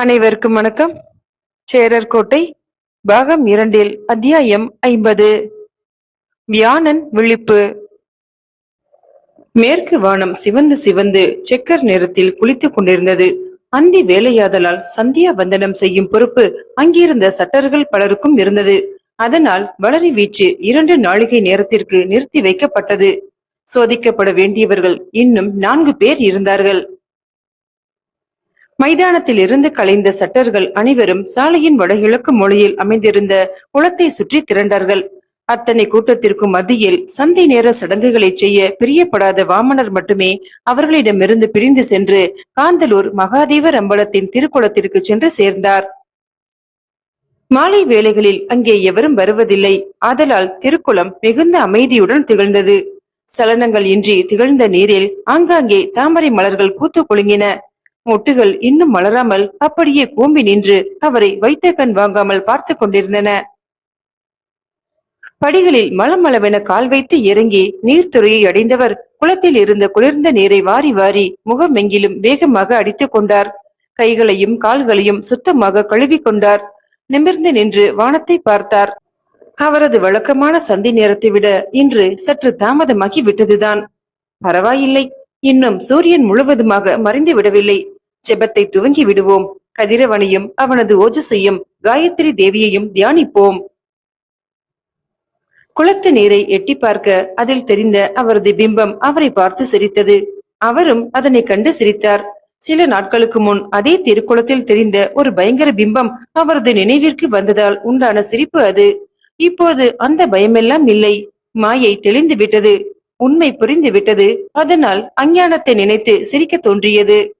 அனைவருக்கும் வணக்கம். சேரர் கோட்டை பாகம் இரண்டில் அத்தியாயம் ஐம்பது. வியானன் விழிப்பு. மேற்கு வானம் சிவந்து சிவந்து செக்கர் நிறத்தில் குளித்துக் கொண்டிருந்தது. அந்தி வேலையாதலால் சந்தியா வந்தனம் செய்யும் பொறுப்பு அங்கிருந்த சட்டர்கள் பலருக்கும் இருந்தது. அதனால் வளரி வீச்சு இரண்டு நாழிகை நேரத்திற்கு நிறுத்தி வைக்கப்பட்டது. சோதிக்கப்பட வேண்டியவர்கள் இன்னும் நான்கு பேர் இருந்தார்கள். மைதானத்தில் இருந்து கலைந்த சட்டர்கள் அனைவரும் சாலையின் வடகிழக்கு மொழியில் அமைந்திருந்த குளத்தை சுற்றி திரண்டார்கள். அத்தனை கூட்டத்திற்கும் மத்தியில் சந்தை நேர சடங்குகளை செய்ய பிரியப்படாத வாமனர் மட்டுமே அவர்களிடமிருந்து பிரிந்து சென்று காந்தலூர் மகாதேவர் அம்பலத்தின் திருக்குளத்திற்கு சென்று சேர்ந்தார். மாலை வேளைகளில் அங்கே எவரும் வருவதில்லை. ஆதலால் திருக்குளம் மிகுந்த அமைதியுடன் திகழ்ந்தது. சலனங்கள் இன்றி திகழ்ந்த நீரில் ஆங்காங்கே தாமரை மலர்கள் பூத்து குலுங்கின மொட்டுகள் இன்னும் மலராமல் அப்படியே கூம்பி நின்று அவரை வைத்த கண் வாங்காமல் பார்த்து கொண்டிருந்தன. படிகளில் மலமளவென கால் வைத்து இறங்கி நீர்த்துறையை அடைந்தவர் குளத்தில் இருந்த குளிர்ந்த நீரை வாரி வாரி முகமெங்கிலும் வேகமாக அடித்துக் கொண்டார். கைகளையும் கால்களையும் சுத்தமாக கழுவி கொண்டார். நிமிர்ந்து நின்று வானத்தை பார்த்தார். அவரது வழக்கமான சந்தி நேரத்தை விட இன்று சற்று தாமதமாகி விட்டதுதான். பரவாயில்லை. இன்னும் சூரியன் முழுவதுமாக மறைந்து விடவில்லை. ஜெபத்தை துவங்கி விடுவோம். கதிரவனையும் அவனது ஓஜசையும் காயத்ரி தேவியையும் தியானிப்போம். குளத்து நீரை எட்டி பார்க்க அதில் தெரிந்த அவரது பிம்பம் அவரை பார்த்து சிரித்தது. அவரும் அதனை கண்டு சிரித்தார். சில நாட்களுக்கு முன் அதே திருக்குளத்தில் தெரிந்த ஒரு பயங்கர பிம்பம் அவரது நினைவிற்கு வந்ததால் உண்டான சிரிப்பு அது. இப்போது அந்த பயமெல்லாம் இல்லை. மாயை தெளிந்து விட்டது. உண்மை புரிந்து விட்டது. அதனால் அஞ்ஞானத்தை நினைத்து சிரிக்க தோன்றியது.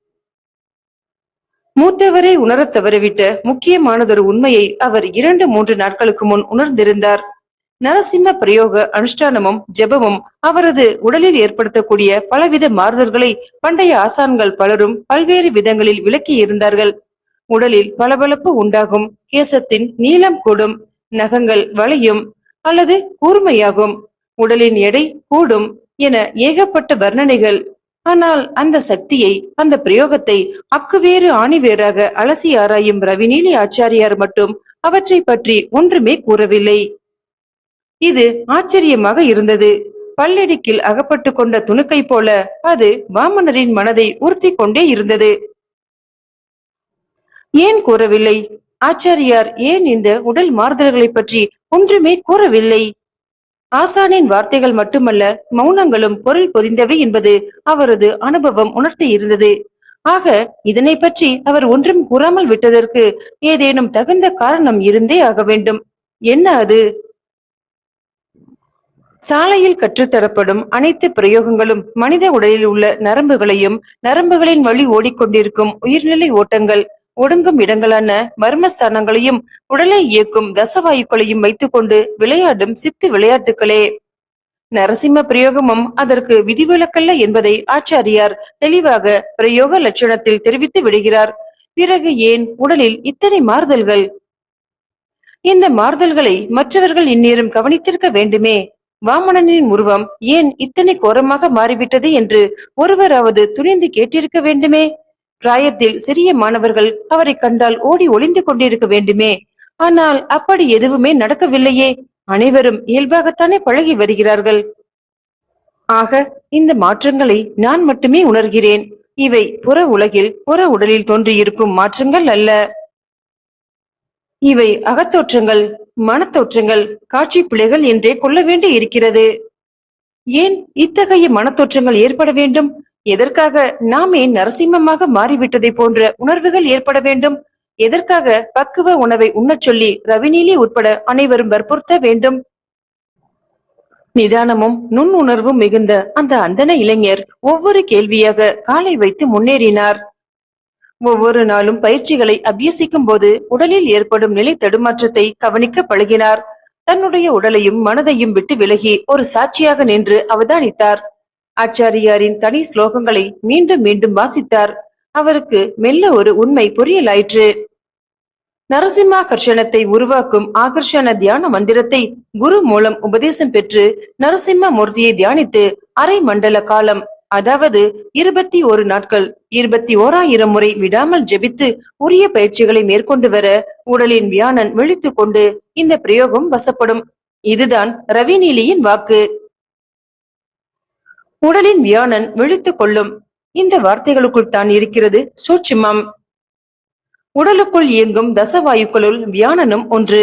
மூத்தவரை உணரத் தவறிவிட்ட முக்கியமானதொரு உண்மையை அவர் இரண்டு மூன்று நாட்களுக்கு முன் உணர்ந்திருந்தார். நரசிம்ம பிரயோக அனுஷ்டானமும் ஜெபமும் அவரது உடலில் ஏற்படுத்தக்கூடிய பலவித மாறுதல்களை பண்டைய ஆசான்கள் பலரும் பல்வேறு விதங்களில் விளக்கி இருந்தார்கள். உடலில் பளபளப்பு உண்டாகும் கேசத்தின் நீளம் கூடும் நகங்கள் வளையும் அல்லது கூர்மையாகும் உடலின் எடை கூடும் என ஏகப்பட்ட வர்ணனைகள் ஆனால் அந்த சக்தியை அந்த பிரயோகத்தை அக்குவேறு ஆணிவேராக அலசி ஆராயும் ரவிநீலி ஆச்சாரியார் மட்டும் அவற்றை பற்றி ஒன்றுமே கூறவில்லை. இது ஆச்சரியமாக இருந்தது. பல்லடிக்கில் அகப்பட்டு கொண்ட துணுக்கை போல அது வாமனரின் மனதை உறுத்தி கொண்டே இருந்தது. ஏன் கூறவில்லை? ஆச்சாரியார் ஏன் இந்த உடல் மாறுதல்களை பற்றி ஒன்றுமே கூறவில்லை. ஆசானின் வார்த்தைகள் மட்டுமல்ல மௌனங்களும் பொருள் பொதிந்தவை என்பது அவரது அனுபவம் உணர்த்தி இருந்தது ஆக இதனை பற்றி அவர் ஒன்றும் கூறாமல் விட்டதற்கு ஏதேனும் தகுந்த காரணம் இருந்தே ஆக வேண்டும். என்ன அது? சாலையில் கற்றுத்தரப்படும் அனைத்து பிரயோகங்களும் மனித உடலில் உள்ள நரம்புகளையும் நரம்புகளின் வழி ஓடிக்கொண்டிருக்கும் உயிர்நிலை ஓட்டங்கள் ஒடுங்கும் இடங்களான மர்மஸ்தானங்களையும் உடலை இயக்கும் தசவாயுக்களையும் வைத்துக்கொண்டு விளையாடும் சித்து விளையாட்டுகளே நரசிம்ம பிரயோகமும் அதற்கு விதிவிலக்கல்ல என்பதை ஆச்சாரியார் தெளிவாக பிரயோக லட்சணத்தில் தெரிவித்து விடுகிறார். பிறகு ஏன் உடலில் இத்தனை மாறுதல்கள்? இந்த மாறுதல்களை மற்றவர்கள் இந்நேரம் கவனித்திருக்க வேண்டுமே. வாமனனின் உருவம் ஏன் இத்தனை கோரமாக மாறிவிட்டது என்று ஒருவராவது துணிந்து கேட்டிருக்க வேண்டுமே? பிராயத்தில் சிறிய மாணவர்கள் அவரை கண்டால் ஓடி ஒளிந்து கொண்டிருக்க வேண்டுமே. ஆனால் அப்படி எதுவுமே நடக்கவில்லையே. அனைவரும் இயல்பாகத்தானே பழகி வருகிறார்கள். ஆக இந்த மாற்றங்களை நான் மட்டுமே உணர்கிறேன். இவை புற உலகில் புற உடலில் தோன்றியிருக்கும் மாற்றங்கள் அல்ல. இவை அகத்தோற்றங்கள் மனத்தோற்றங்கள் காட்சி பிழைகள் என்றே கொள்ள வேண்டி இருக்கிறது ஏன் இத்தகைய மனத்தோற்றங்கள் ஏற்பட வேண்டும்? எதற்காக நாமே நரசிம்மமாக மாறிவிட்டதை போன்ற உணர்வுகள் ஏற்பட வேண்டும்? எதற்காக பக்குவ உணவை உண்ணச் சொல்லி ரவிநீலி உட்பட அனைவரும் வற்புறுத்த வேண்டும்? நிதானமும் நுண்ணுணர்வும் மிகுந்த அந்த அந்தன இளைஞர் ஒவ்வொரு கேள்வியாக காலை வைத்து முன்னேறினார். ஒவ்வொரு நாளும் பயிற்சிகளை அபியசிக்கும் போது உடலில் ஏற்படும் நிலை தடுமாற்றத்தை கவனிக்க பழகினார். தன்னுடைய உடலையும் மனதையும் விட்டு விலகி ஒரு சாட்சியாக நின்று அவதானித்தார். ஆச்சாரியாரின் தனி ஸ்லோகங்களை மீண்டும் மீண்டும் வாசித்தார். அவருக்கு மெல்ல ஒரு உண்மை புரியலாயிற்று. நரசிம்மாகர்ஷணத்தை உருவாக்கும் ஆகர்ஷண தியான மந்திரத்தை குரு மூலம் உபதேசம் பெற்று நரசிம்ம மூர்த்தியை தியானித்து அரை மண்டல காலம் அதாவது இருபத்தி ஒரு நாட்கள் இருபத்தி ஓராயிரம் முறை விடாமல் ஜெபித்து உரிய பயிற்சிகளை மேற்கொண்டு வர உடலின் வியானன் விழித்துக் கொண்டு இந்த பிரயோகம் வசப்படும். இதுதான் ரவிநீலியின் வாக்கு. உடலின் வியானன் விழித்துக் கொள்ளும். இந்த வார்த்தைகளுக்குள் தான் இருக்கிறது சூட்சிமம். உடலுக்குள் இயங்கும் தசவாயுக்களுள் வியானனும் ஒன்று.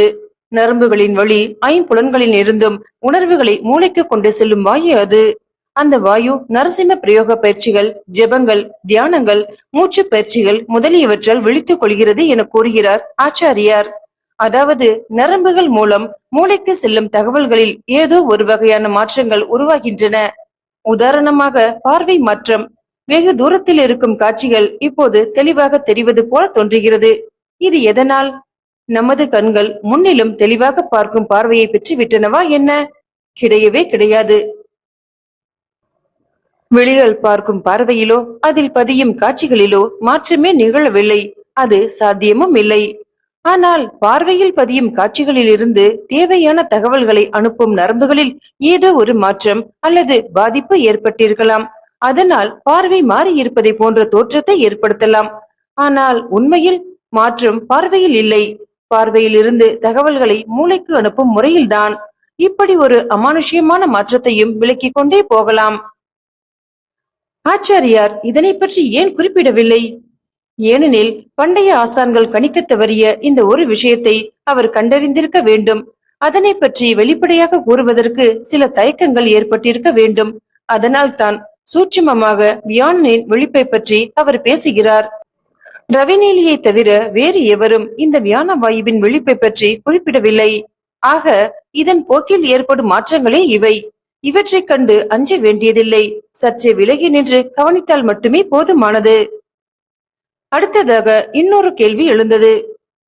நரம்புகளின் வழி ஐம்புலன்களில் இருந்தும் உணர்வுகளை மூளைக்கு கொண்டு செல்லும் வாயு அது. அந்த வாயு நரசிம்ம பிரயோக பயிற்சிகள் ஜெபங்கள் தியானங்கள் மூச்சு பயிற்சிகள் முதலியவற்றால் விழித்துக் கொள்கிறது என கூறுகிறார் ஆச்சாரியார். அதாவது நரம்புகள் மூலம் மூளைக்கு செல்லும் தகவல்களில் ஏதோ ஒரு வகையான மாற்றங்கள் உருவாகின்றன. உதாரணமாக பார்வை மாற்றம். வெகு தூரத்தில் இருக்கும் காட்சிகள் இப்போது தெளிவாக தெரிவது போல தோன்றுகிறது. இது எதனால்? நமது கண்கள் முன்னிலும் தெளிவாக பார்க்கும் பார்வையை பெற்று விட்டனவா என்ன? கிடையவே கிடையாது. விழிகள் பார்க்கும் பார்வையிலோ அதில் பதியும் காட்சிகளிலோ மாற்றமே நிகழவில்லை. அது சாத்தியமும் இல்லை. ஆனால் பார்வையில் பதியும் காட்சிகளிலிருந்து தேவையான தகவல்களை அனுப்பும் நரம்புகளில் ஏதோ ஒரு மாற்றம் அல்லது பாதிப்பு ஏற்பட்டிருக்கலாம். அதனால் பார்வை மாறி இருப்பதை போன்ற தோற்றத்தை ஏற்படுத்தலாம். ஆனால் உண்மையில் மாற்றம் பார்வையில் இல்லை. பார்வையில் இருந்து தகவல்களை மூளைக்கு அனுப்பும் முறையில்தான். இப்படி ஒரு அமானுஷ்யமான மாற்றத்தையும் விளக்கிக் கொண்டே போகலாம். ஆச்சாரியார் இதனை பற்றி ஏன் குறிப்பிடவில்லை? ஏனெனில் பண்டைய ஆசான்கள் கணிக்க தவறிய இந்த ஒரு விஷயத்தை அவர் கண்டறிந்திருக்க வேண்டும். அதனை பற்றி வெளிப்படையாக கூறுவதற்கு சில தயக்கங்கள் ஏற்பட்டிருக்க வேண்டும். அதனால் தான் சூட்சுமமாக வியானனின் விழிப்பை பற்றி அவர் பேசுகிறார். ரவிநீலியை தவிர வேறு எவரும் இந்த வியான வாயுவின் விழிப்பை பற்றி குறிப்பிடவில்லை. ஆக இதன் போக்கில் ஏற்படும் மாற்றங்களே இவை. இவற்றைக் கண்டு அஞ்ச வேண்டியதில்லை. சற்றே விலகி நின்று கவனித்தால் மட்டுமே போதுமானது. அடுத்ததாக இன்னொரு கேள்வி எழுந்தது.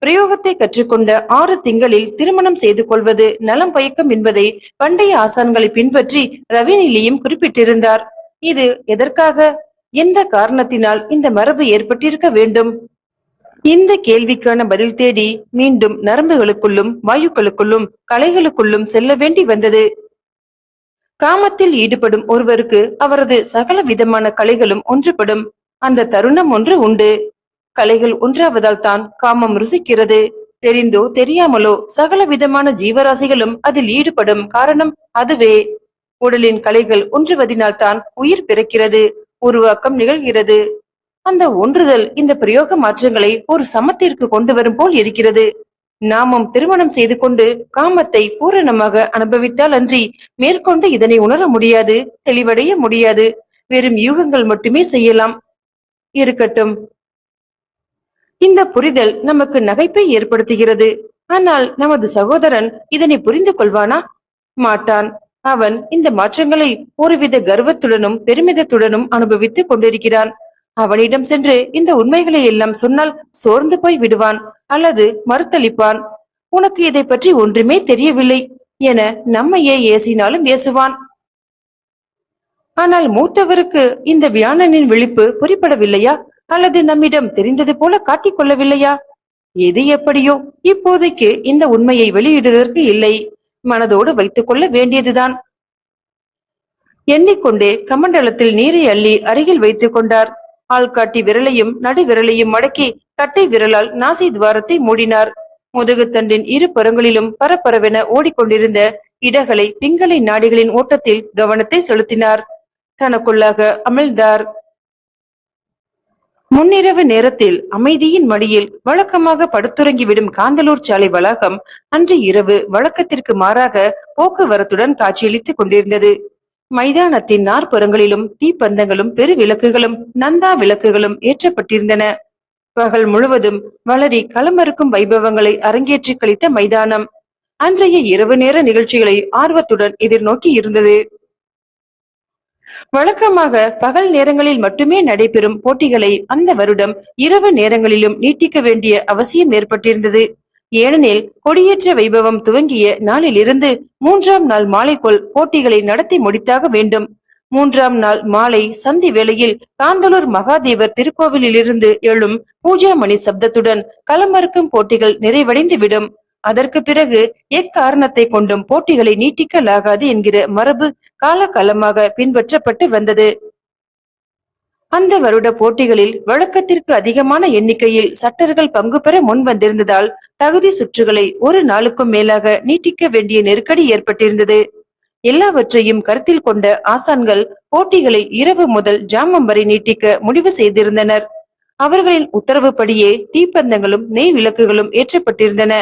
பிரயோகத்தை கற்றுக்கொண்ட ஆறு திங்களில் திருமணம் செய்து கொள்வது நலம் பயக்கும் என்பதை பண்டைய ஆசான்களை பின்பற்றி ரவிநிலியும் குறிப்பிட்டிருந்தார். இது எதற்காக? எந்த காரணத்தினால் இந்த மரபு ஏற்பட்டிருக்க வேண்டும்? இந்த கேள்விக்கான பதில் தேடி மீண்டும் நரம்புகளுக்குள்ளும் வாயுக்களுக்குள்ளும் கலைகளுக்குள்ளும் செல்ல வேண்டி வந்தது. காமத்தில் ஈடுபடும் ஒருவருக்கு அவரது சகல விதமான கலைகளும் ஒன்றுபடும். அந்த தருணம் ஒன்று உண்டு. கலைகள் ஒன்றாவதால் தான் காமம் ருசிக்கிறது. தெரிந்தோ தெரியாமலோ சகல விதமான ஜீவராசிகளும் அதில் ஈடுபடும் காரணம் அதுவே. உடலின் கலைகள் ஒன்றுவதினால் தான் உயிர் பிறக்கிறது உருவாக்கம் நிகழ்கிறது. அந்த ஒன்றுதல் இந்த பிரயோக மாற்றங்களை ஒரு சமத்திற்கு கொண்டு வரும் போல் இருக்கிறது. நாமும் திருமணம் செய்து கொண்டு காமத்தை பூரணமாக அனுபவித்தால் அன்றி மேற்கொண்டு இதனை உணர முடியாது தெளிவடைய முடியாது. வெறும் யூகங்கள் மட்டுமே செய்யலாம். இருக்கட்டும் இந்த புரிதல் நமக்கு நகைப்பை ஏற்படுத்துகிறது. ஆனால் நமது சகோதரன் இதனை புரிந்து கொள்வானா? மாட்டான். அவன் இந்த மாற்றங்களை ஒருவித கர்வத்துடனும் பெருமிதத்துடனும் அனுபவித்துக் கொண்டிருக்கிறான். அவனிடம் சென்று இந்த உண்மைகளை எல்லாம் சொன்னால் சோர்ந்து போய் விடுவான் அல்லது மறுத்தளிப்பான். உனக்கு இதை பற்றி ஒன்றுமே தெரியவில்லை என நம்மையே ஏசினாலும் ஏசுவான். ஆனால் மூத்தவருக்கு இந்த வியானனின் விழிப்பு புரிப்படவில்லையா? அல்லது நம்மிடம் தெரிந்தது போல காட்டிக்கொள்ளவில்லையா எது எப்படியோ இப்போதைக்கு இந்த உண்மையை வெளியிடுவதற்கு இல்லை. மனதோடு வைத்துக் கொள்ள வேண்டியதுதான். எண்ணிக்கொண்டே கமண்டலத்தில் நீரை அள்ளி அருகில் வைத்துக் கொண்டார். ஆள்காட்டி விரலையும் நடு விரலையும் மடக்கி கட்டை விரலால் நாசி துவாரத்தை மூடினார். முதுகுத்தண்டின் இரு புறங்களிலும் பரபரவென ஓடிக்கொண்டிருந்த இடகளை பிங்களை நாடிகளின் ஓட்டத்தில் கவனத்தை செலுத்தினார். தனக்குள்ளாக அமிழ்ந்தார். முன்னிரவு நேரத்தில் அமைதியின் மடியில் வழக்கமாக படுத்துறங்கிவிடும் காந்தலூர் சாலை வளாகம் அன்று இரவு வழக்கத்திற்கு மாறாக போக்குவரத்துடன் காட்சியளித்துக் கொண்டிருந்தது. மைதானத்தின் நாற்புறங்களிலும் தீப்பந்தங்களும் பெரு விளக்குகளும் நந்தா விளக்குகளும் ஏற்றப்பட்டிருந்தன. பகல் முழுவதும் வளரி களமறுக்கும் வைபவங்களை அரங்கேற்றி கழித்த மைதானம். அன்றைய இரவு நேர நிகழ்ச்சிகளை ஆர்வத்துடன் எதிர்நோக்கி இருந்தது வழக்கமாக பகல் நேரங்களில் மட்டுமே நடைபெறும் போட்டிகளை அந்த வருடம் இரவு நேரங்களிலும் நீட்டிக்க வேண்டிய அவசியம் ஏற்பட்டிருந்தது. ஏனெனில் கொடியேற்ற வைபவம் துவங்கிய நாளிலிருந்து மூன்றாம் நாள் மாலைக்குள் போட்டிகளை நடத்தி முடித்தாக வேண்டும். மூன்றாம் நாள் மாலை சந்தி வேளையில் காந்தலூர் மகாதேவர் திருக்கோவிலிலிருந்து எழும் பூஜா மணி சப்தத்துடன் களமறுக்கும் போட்டிகள் நிறைவடைந்துவிடும். அதற்கு பிறகு எக்காரணத்தை கொண்டும் போட்டிகளை நீட்டிக்கலாகாது என்கிற மரபு காலகாலமாக பின்பற்றப்பட்டு வந்தது. அந்த வருட போட்டிகளில் வழக்கத்திற்கு அதிகமான எண்ணிக்கையில் சட்டர்கள் பங்கு பெற முன் வந்திருந்ததால் தகுதி சுற்றுகளை ஒரு நாளுக்கும் மேலாக நீட்டிக்க வேண்டிய நெருக்கடி ஏற்பட்டிருந்தது. எல்லாவற்றையும் கருத்தில் கொண்ட ஆசான்கள் போட்டிகளை இரவு முதல் ஜாமம் வரை நீட்டிக்க முடிவு செய்திருந்தனர். அவர்களின் உத்தரவுப்படியே தீப்பந்தங்களும் நெய் விளக்குகளும் ஏற்றப்பட்டிருந்தன.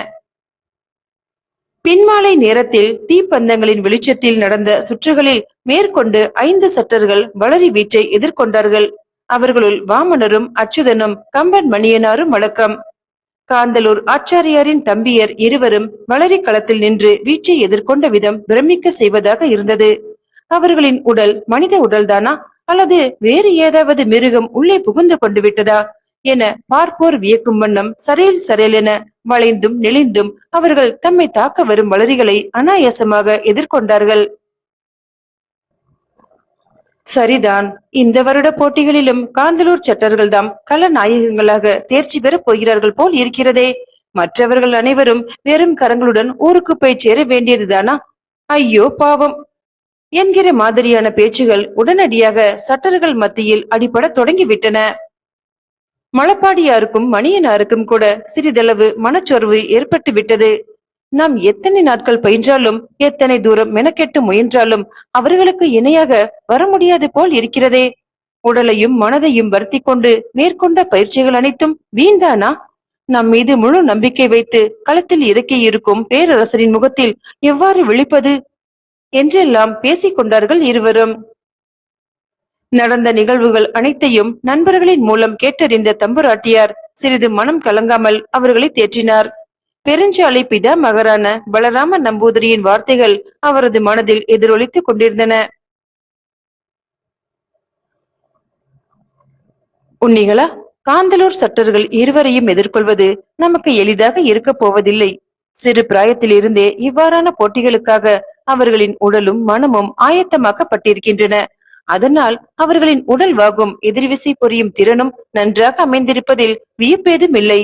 பின்மாலை நேரத்தில் தீப்பந்தங்களின் வெளிச்சத்தில் நடந்த சுற்றுகளில் மேற்கொண்டு ஐந்து சட்டர்கள் வளரி வீச்சை எதிர்கொண்டார்கள். அவர்களுள் வாமனரும் அச்சுதனும் கம்பன் மணியனாரும் வழக்கம். காந்தலூர் ஆச்சாரியாரின் தம்பியர் இருவரும் வளரி களத்தில் நின்று வீச்சை எதிர்கொண்ட விதம் பிரமிக்க செய்வதாக இருந்தது. அவர்களின் உடல் மனித உடல்தானா? அல்லது வேறு ஏதாவது மிருகம் உள்ளே புகுந்து கொண்டு விட்டதா? என பார்ப்போர் வியக்கும் வண்ணம் சரையில் சரையில் என வளைந்தும் நெளிந்தும் அவர்கள் தம்மை தாக்க வரும் வளரிகளை அனாயாசமாக எதிர்கொண்டார்கள். சரிதான். இந்த வருட போட்டிகளிலும் காந்தலூர் சட்டர்கள்தாம் கலநாயகங்களாக தேர்ச்சி பெறப் போகிறார்கள் போல் இருக்கிறதே. மற்றவர்கள் அனைவரும் வெறும் கரங்களுடன் ஊருக்கு போய் சேர வேண்டியதுதானா? ஐயோ பாவம். என்கிற மாதிரியான பேச்சுகள் உடனடியாக சட்டர்கள் மத்தியில் அடிபடத் தொடங்கிவிட்டன. மழப்பாடியாருக்கும் மணியனாருக்கும் கூட சிறிதளவு மனச்சோர்வு ஏற்பட்டு விட்டது நாம் எத்தனை நாட்கள் பயின்றாலும் எத்தனை தூரம் மெனக்கெட்டு முயன்றாலும் அவர்களுக்கு இணையாக வர முடியாது போல் இருக்கிறதே. உடலையும் மனதையும் வருத்தி கொண்டு மேற்கொண்ட பயிற்சிகள் அனைத்தும் வீண்தானா? நம் மீது முழு நம்பிக்கை வைத்து களத்தில் இறக்கி இருக்கும் பேரரசரின் முகத்தில் எவ்வாறு விழிப்பது? என்றெல்லாம் பேசிக் கொண்டார்கள் இருவரும். நடந்த நிகழ்வுகள் அனைத்தையும் நண்பர்களின் மூலம் கேட்டறிந்த தம்புராட்டியார் சிறிது மனம் கலங்காமல் அவர்களை தேற்றினார். பெருஞ்சாலை பிதா மகரான பலராம நம்பூதிரியின் வார்த்தைகள் அவரது மனதில் எதிரொலித்துக் கொண்டிருந்தன. உன்னிகளா காந்தலூர் சட்டர்கள் இருவரையும் எதிர்கொள்வது நமக்கு எளிதாக இருக்க போவதில்லை. சிறு பிராயத்திலிருந்தே இவ்வாறான போட்டிகளுக்காக அவர்களின் உடலும் மனமும் ஆயத்தமாக்கப்பட்டிருக்கின்றன. அதனால் அவர்களின் உடல் வாகும் எதிர்விசை புரியும் திறனும் நன்றாக அமைந்திருப்பதில் வியப்பேதும் இல்லை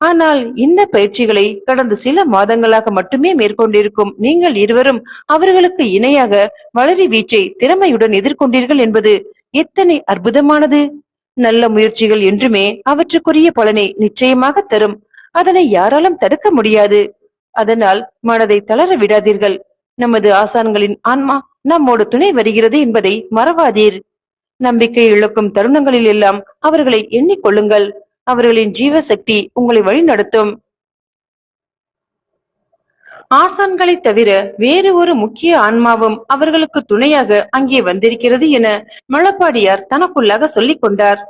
ஆனால் இந்த பயிற்சிகளை கடந்த சில மாதங்களாக மட்டுமே மேற்கொண்டிருக்கும் நீங்கள் இருவரும் அவர்களுக்கு இணையாக வளரி வீச்சை திறமையுடன் எதிர்கொண்டீர்கள் என்பது எத்தனை அற்புதமானது! நல்ல முயற்சிகள் என்றுமே அவற்றுக்குரிய பலனை நிச்சயமாக தரும். அதனை யாராலும் தடுக்க முடியாது. அதனால் மனதை தளர விடாதீர்கள். நமது ஆசான்களின் ஆன்மா நம்மோடு துணை வருகிறது என்பதை மறவாதீர். நம்பிக்கை இழக்கும் தருணங்களில் எல்லாம் அவர்களை எண்ணிக்கொள்ளுங்கள். அவர்களின் ஜீவசக்தி உங்களை வழிநடத்தும். ஆசான்களை தவிர வேறு ஒரு முக்கிய ஆன்மாவும் அவர்களுக்கு துணையாக அங்கே வந்திருக்கிறது என மழப்பாடியார் தனக்குள்ளாக சொல்லிக் கொண்டார்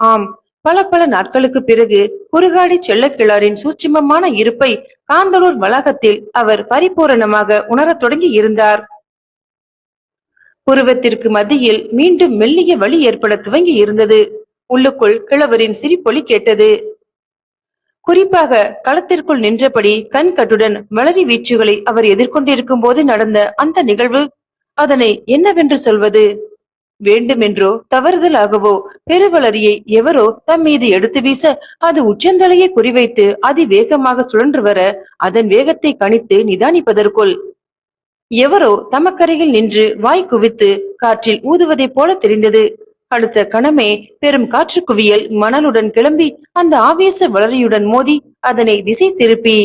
ஆம் பல பல நாட்களுக்கு பிறகு குறுகாடி செல்லக்கிழாரின் சூட்சிமமான இருப்பை காந்தலூர் வளாகத்தில் அவர் பரிபூரணமாக உணரத் தொடங்கி இருந்தார். புருவத்திற்கு மத்தியில் மீண்டும் மெல்லிய வழி ஏற்பட துவங்கி இருந்தது. உள்ளுக்குள் கிழவரின் சிரிப்பொலி கேட்டது. குறிப்பாக களத்திற்குள் நின்றபடி கண் கட்டுடன் வளரி வீச்சுகளை அவர் எதிர்கொண்டிருக்கும் போது நடந்த அந்த நிகழ்வு அதனை என்னவென்று சொல்வது? வேண்டுமென்றோ தவறுதலாகவோ பெருவளரியை எவரோ தம் மீது எடுத்து வீச அது உச்சந்தலையை குறிவைத்து அதிவேகமாக சுழன்று வர அதன் வேகத்தை கணித்து நிதானிப்பதற்குள் எவரோ தமக்கரையில் நின்று வாய் குவித்து காற்றில் ஊதுவதைப் போல தெரிந்தது. அடுத்த கணமே பெரும் காற்று குவியல் மணலுடன் கிளம்பி அந்த ஆவேச வளரியுடன் மோதி அதனை திசை திருப்பி.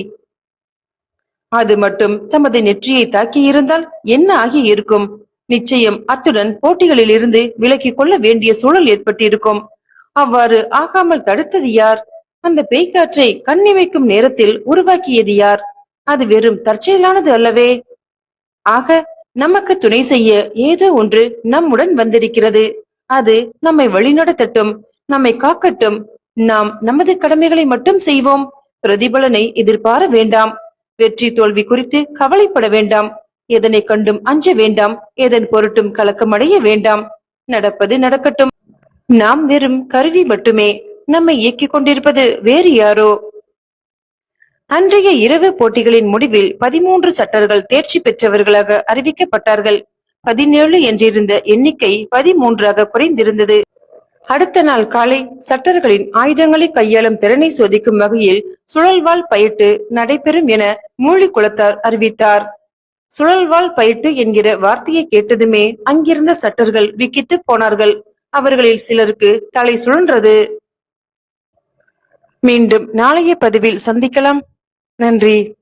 அது மட்டும் தமது நெற்றியை தாக்கியிருந்தால் என்ன ஆகி இருக்கும் நிச்சயம் அத்துடன் போட்டிகளில் இருந்து விலக்கிக் கொள்ள வேண்டிய சூழல் ஏற்பட்டிருக்கும். அவ்வாறு ஆகாமல் தடுத்தது யார்? அந்த பேய்க்காற்றை கண்ணி வைக்கும் நேரத்தில் உருவாக்கியது யார்? அது வெறும் தற்செயலானது அல்லவே. ஆக நமக்கு துணை செய்ய ஏதோ ஒன்று நம்முடன் வந்திருக்கிறது. அது நம்மை வழிநடத்தட்டும் நம்மை காக்கட்டும். நாம் நமது கடமைகளை மட்டும் செய்வோம். பிரதிபலனை எதிர்பார வேண்டாம். வெற்றி தோல்வி குறித்து கவலைப்பட வேண்டாம். எதனை கண்டும் அஞ்ச வேண்டாம் எதன் பொருட்டும் கலக்கமடைய வேண்டாம். நடப்பது நடக்கட்டும். நாம் வெறும் கருவி மட்டுமே நம்மை இயக்கிக் கொண்டிருப்பது வேறு யாரோ? அன்றைய இரவு போட்டிகளின் முடிவில் பதிமூன்று சட்டர்கள் தேர்ச்சி பெற்றவர்களாக அறிவிக்கப்பட்டார்கள். பதினேழு என்றிருந்த எண்ணிக்கை பதிமூன்றாக குறைந்திருந்தது. அடுத்த நாள் காலை சட்டர்களின் ஆயுதங்களை கையாளும் திறனை சோதிக்கும் வகையில் சுழல்வாள் பயிட்டு நடைபெறும் என மூழிக்குளத்தார் அறிவித்தார். சுழல்வாள் பயிட்டு என்கிற வார்த்தையை கேட்டதுமே அங்கிருந்த சட்டர்கள் விக்கித்து போனார்கள். அவர்களில் சிலருக்கு தலை சுழன்றது. மீண்டும் நாளைய பதிவில் சந்திக்கலாம். நன்றி.